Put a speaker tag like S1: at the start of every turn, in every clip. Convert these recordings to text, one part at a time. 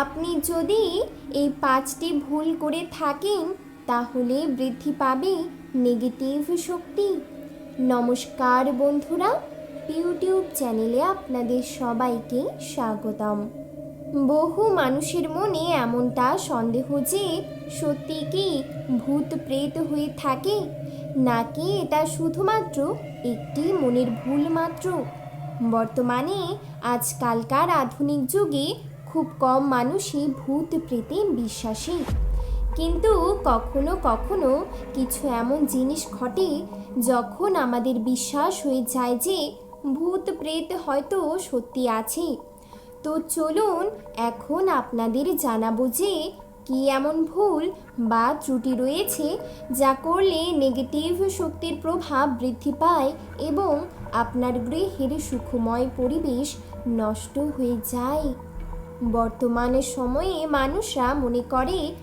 S1: আপনি যদি এই পাঁচটি ভুল করে থাকেন, তাহলে বৃদ্ধি পাবে নেগেটিভ শক্তি। নমস্কার বন্ধুরা, ইউটিউব চ্যানেলে আপনাদের সবাইকে স্বাগতম। বহু মানুষের মনে এমনটা সন্দেহ যে, সত্যি কি ভূত প্রেত হয়ে থাকে? নাকি এটা শুধুমাত্র একটি মনের ভুল মাত্র? বর্তমানে আজকালকার আধুনিক যুগে খুব কম মানুষই ভূত প্রেতে বিশ্বাসী। কিন্তু কখনো কখনো কিছু এমন জিনিস ঘটে যখন আমাদের বিশ্বাস হয়ে যায় যে ভূত প্রেত হয়তো সত্যি আছে। তো চলুন এখন আপনাদের জানাব যে কি এমন ভুল বা ত্রুটি রয়েছে যা করলে নেগেটিভ শক্তির প্রভাব বৃদ্ধি পায় এবং আপনার গৃহের সুখময় পরিবেশ নষ্ট হয়ে যায়। বর্তমান সময়ে মানুষরা মনে করে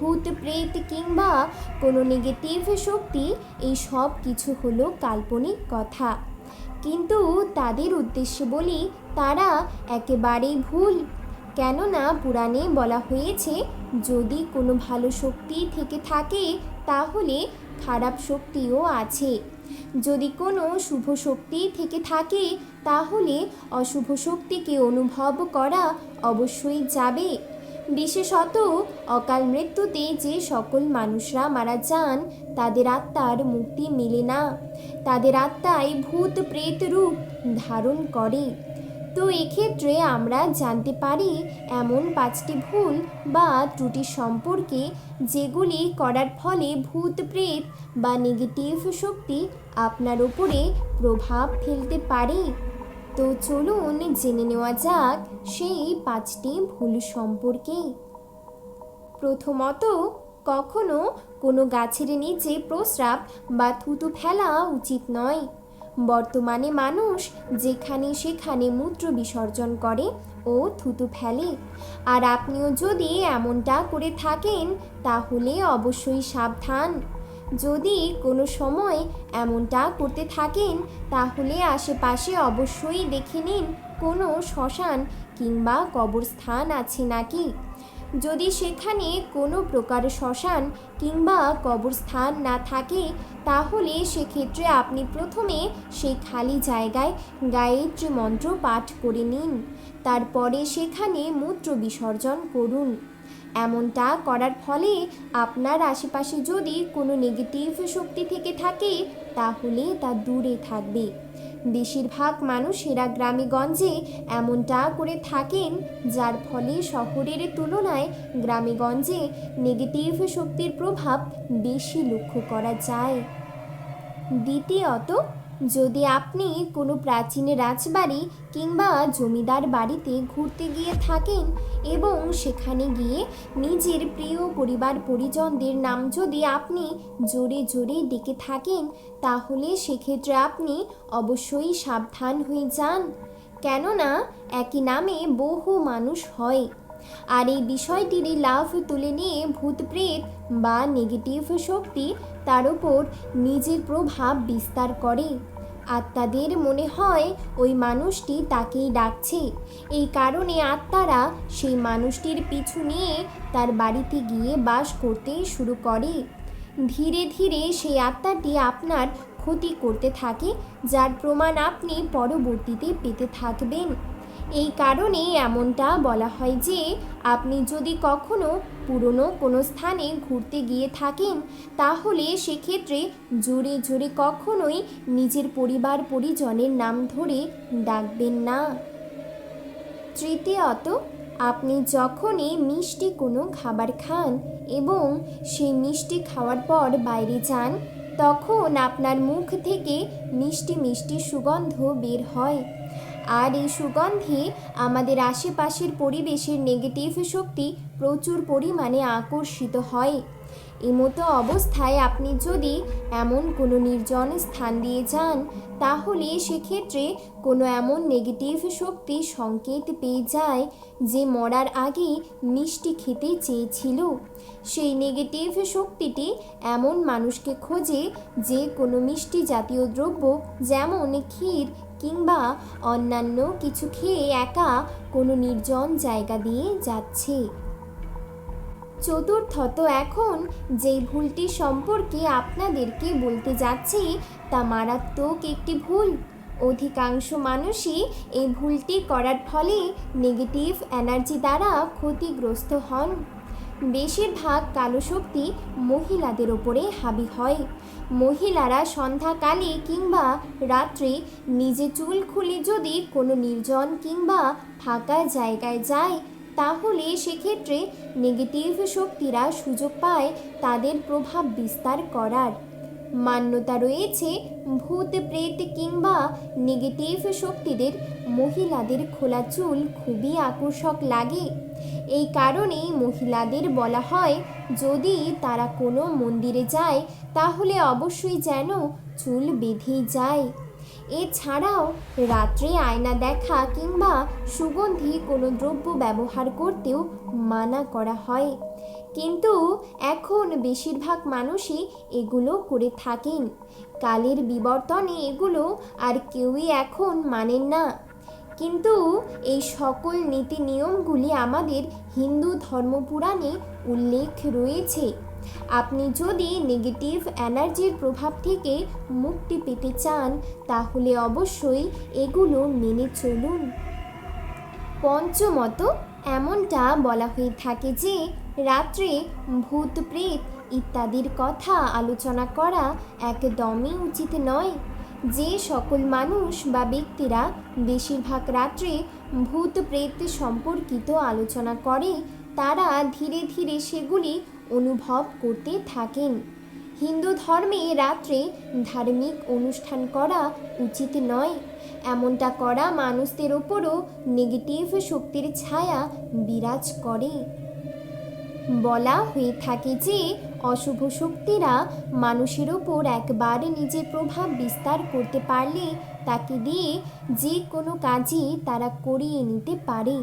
S1: ভূত, প্রেত কিংবা কোনো নেগেটিভ শক্তি, এই সব কিছু হলো কাল্পনিক কথা। কিন্তু তাদের উদ্দেশ্যে বলি তারা একেবারেই ভুল। কেননা পুরাণে বলা হয়েছে, যদি কোনো ভালো শক্তি থেকে থাকে, তাহলে খারাপ শক্তিও আছে। যদি কোনো শুভ শক্তি থেকে থাকে, তাহলে অশুভ শক্তিকে অনুভব করা অবশ্যই যাবে। বিশেষত অকাল মৃত্যুতে যে সকল মানুষরা মারা যান, তাদের আত্মার মুক্তি মেলে না। তাদের আত্মায় ভূত প্রেত রূপ ধারণ করে। তো এক্ষেত্রে আমরা জানতে পারি, এমন পাঁচটি ভুল বা ত্রুটি সম্পর্কে যেগুলি করার ফলে ভূত প্রেত বা নেগেটিভ শক্তি আপনার উপরে প্রভাব ফেলতে পারে। তো চলুন জেনে নেওয়া যাক সেই পাঁচটি ভুল সম্পর্কে। প্রথমত, কখনো কোনো গাছের নিচে প্রস্রাব বা থুতু ফেলা উচিত নয়। বর্তমানে মানুষ যেখানে সেখানে মূত্র বিসর্জন করে ও থুতু ফেলে। আর আপনিও যদি এমনটা করে থাকেন, তাহলে অবশ্যই সাবধান। যদি কোনো সময় এমনটা করতে থাকেন, তাহলে আশেপাশে অবশ্যই দেখে নিন কোনো শ্মশান কিংবা কবরস্থান আছে নাকি। যদি সেখানে কোনো প্রকার শ্মশান কিংবা কবরস্থান না থাকে, তাহলে সেক্ষেত্রে আপনি প্রথমে সেই খালি জায়গায় গায়ত্রী মন্ত্র পাঠ করে নিন। তারপরে সেখানে মূত্র বিসর্জন করুন। এমনটা করার ফলে আপনার আশেপাশে যদি কোনো নেগেটিভ শক্তি থেকে থাকে, তাহলে তা দূরে থাকবে। বেশিরভাগ মানুষেরা গ্রামেগঞ্জে এমনটা করে থাকেন, যার ফলে শহরের তুলনায় গ্রামেগঞ্জে নেগেটিভ শক্তির প্রভাব বেশি লক্ষ্য করা যায়। দ্বিতীয়ত যদি আপনি কোনো প্রাচীন রাজবাড়ি কিংবা জমিদার বাড়িতে ঘুরতে গিয়ে থাকেন এবং সেখানে গিয়ে নিজের প্রিয় পরিবার পরিজনদের নাম যদি আপনি জোরে জোরে ডেকে থাকেন, তাহলে সেক্ষেত্রে আপনি অবশ্যই সাবধান হয়ে যান। কেননা, একই নামে বহু মানুষ হয়। আর এই বিষয়টিরই লাভ তুলে নিয়ে ভূত প্রেত বা নেগেটিভ শক্তি তার উপর নিজের প্রভাব বিস্তার করে। আত্মাদের মনে হয় ওই মানুষটি তাকেই ডাকছে। এই কারণে আত্মারা সেই মানুষটির পিছু নিয়ে তার বাড়িতে গিয়ে বাস করতে শুরু করে। ধীরে ধীরে সেই আত্মাটি আপনার ক্ষতি করতে থাকে, যার প্রমাণ আপনি পরবর্তীতে পেতে থাকবেন। এই কারণে এমনটা বলা হয় যে, আপনি যদি কখনো পুরনো কোনো স্থানে ঘুরতে গিয়ে থাকেন, তাহলে সেক্ষেত্রে জোরে জোরে কখনোই নিজের পরিবার পরিজনের নাম ধরে ডাকবেন না। তৃতীয়ত, আপনি যখনই মিষ্টি কোনো খাবার খান এবং সেই মিষ্টি খাওয়ার পর বাইরে যান, তখন আপনার মুখ থেকে মিষ্টি মিষ্টি সুগন্ধ বের হয়। আর এই সুগন্ধে আমাদের আশেপাশের পরিবেশের নেগেটিভ শক্তি প্রচুর পরিমাণে আকর্ষিত হয়। এমতো অবস্থায় আপনি যদি এমন কোনো নির্জন স্থান দিয়ে যান, তাহলে সেক্ষেত্রে কোনো এমন নেগেটিভ শক্তি সংকেত পেয়ে যায় যে মরার আগে মিষ্টি খেতে চেয়েছিল। সেই নেগেটিভ শক্তিটি এমন মানুষকে খোঁজে যে কোনো মিষ্টি জাতীয় দ্রব্য যেমন ক্ষীর কিংবা অন্যান্য কিছু খেয়ে একা কোনো নির্জন জায়গা দিয়ে যাচ্ছে। চতুর্থত এখন যেই ভুলটি সম্পর্কে আপনাদেরকে বলতে যাচ্ছি, তা মারাত্মক একটি ভুল। অধিকাংশ মানুষই এই ভুলটি করার ফলে নেগেটিভ এনার্জি দ্বারা ক্ষতিগ্রস্ত হন। বেশিরভাগ কালো শক্তি মহিলাদের ওপরে হাবি হয়। মহিলারা সন্ধ্যাকালে কিংবা রাত্রে নিজে চুল খুলে যদি কোনো নির্জন কিংবা ফাঁকা জায়গায় যায়, তাহলে সেক্ষেত্রে নেগেটিভ শক্তিরা সুযোগ পায় তাদের প্রভাব বিস্তার করার। মান্যতা রয়েছে ভূত, প্রেত কিংবা নেগেটিভ শক্তিদের। মহিলাদের খোলা চুল খুবই আকর্ষক লাগে। এই কারণেই মহিলাদের বলা হয়, যদি তারা কোনো মন্দিরে যায়, তাহলে অবশ্যই যেন চুল বেঁধেই যায়। এছাড়াও রাত্রে আয়না দেখা কিংবা সুগন্ধি কোনো দ্রব্য ব্যবহার করতেও মানা করা হয়। কিন্তু এখন বেশিরভাগ মানুষই এগুলো করে থাকেন। কালের বিবর্তনে এগুলো আর কেউই এখন মানেন না। কিন্তু এই সকল নীতি নিয়মগুলি আমাদের হিন্দু ধর্মপুরাণে উল্লেখ রয়েছে। আপনি যদি নেগেটিভ এনার্জির প্রভাব থেকে মুক্তি পেতে চান, তাহলে অবশ্যই এগুলো মেনে চলুন। পঞ্চমত, এমনটা বলা হয়ে থাকে যে রাত্রে ভূত প্রেত ইত্যাদির কথা আলোচনা করা একদমই উচিত নয়। যে সকল মানুষ বা ব্যক্তিরা বেশিরভাগ রাত্রে ভূত প্রেত সম্পর্কিত আলোচনা করে, তারা ধীরে ধীরে সেগুলি অনুভব করতে থাকেন। হিন্দু ধর্মে রাত্রে ধার্মিক অনুষ্ঠান করা উচিত নয়। এমনটা করা মানুষদের ওপরও নেগেটিভ শক্তির ছায়া বিরাজ করে। বলা হয়ে থাকে যে অশুভ শক্তিরা মানুষের ওপর একবারে নিজের প্রভাব বিস্তার করতে পারলে তাকে দিয়ে যে কোনো কাজই তারা করিয়ে নিতে পারে।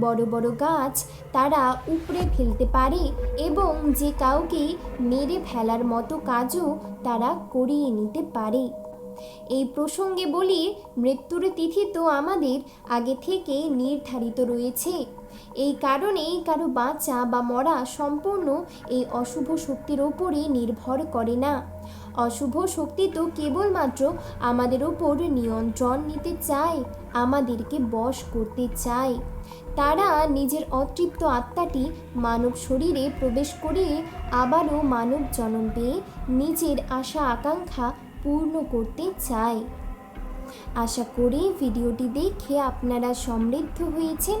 S1: বড় বড় গাছ তারা উপড়ে ফেলতে পারে এবং যে কাউকে মেরে ফেলার মতো কাজও তারা করিয়ে নিতে পারে। এই প্রসঙ্গে বলি, মৃত্যুর তিথি তো আমাদের আগে থেকে নির্ধারিত রয়েছে। এই কারণেই কারও বাঁচা বা মরা সম্পূর্ণ এই অশুভ শক্তির ওপরে নির্ভর করে না। অশুভ শক্তি তো কেবলমাত্র আমাদের ওপর নিয়ন্ত্রণ নিতে চায়, আমাদেরকে বশ করতে চায়। তারা নিজের অতৃপ্ত আত্মাটি মানব শরীরে প্রবেশ করিয়ে আবারও মানব জন্ম পেয়ে নিজের আশা আকাঙ্ক্ষা পূর্ণ করতে চায়। আশা করি ভিডিওটি দেখে আপনারা সমৃদ্ধ হয়েছেন।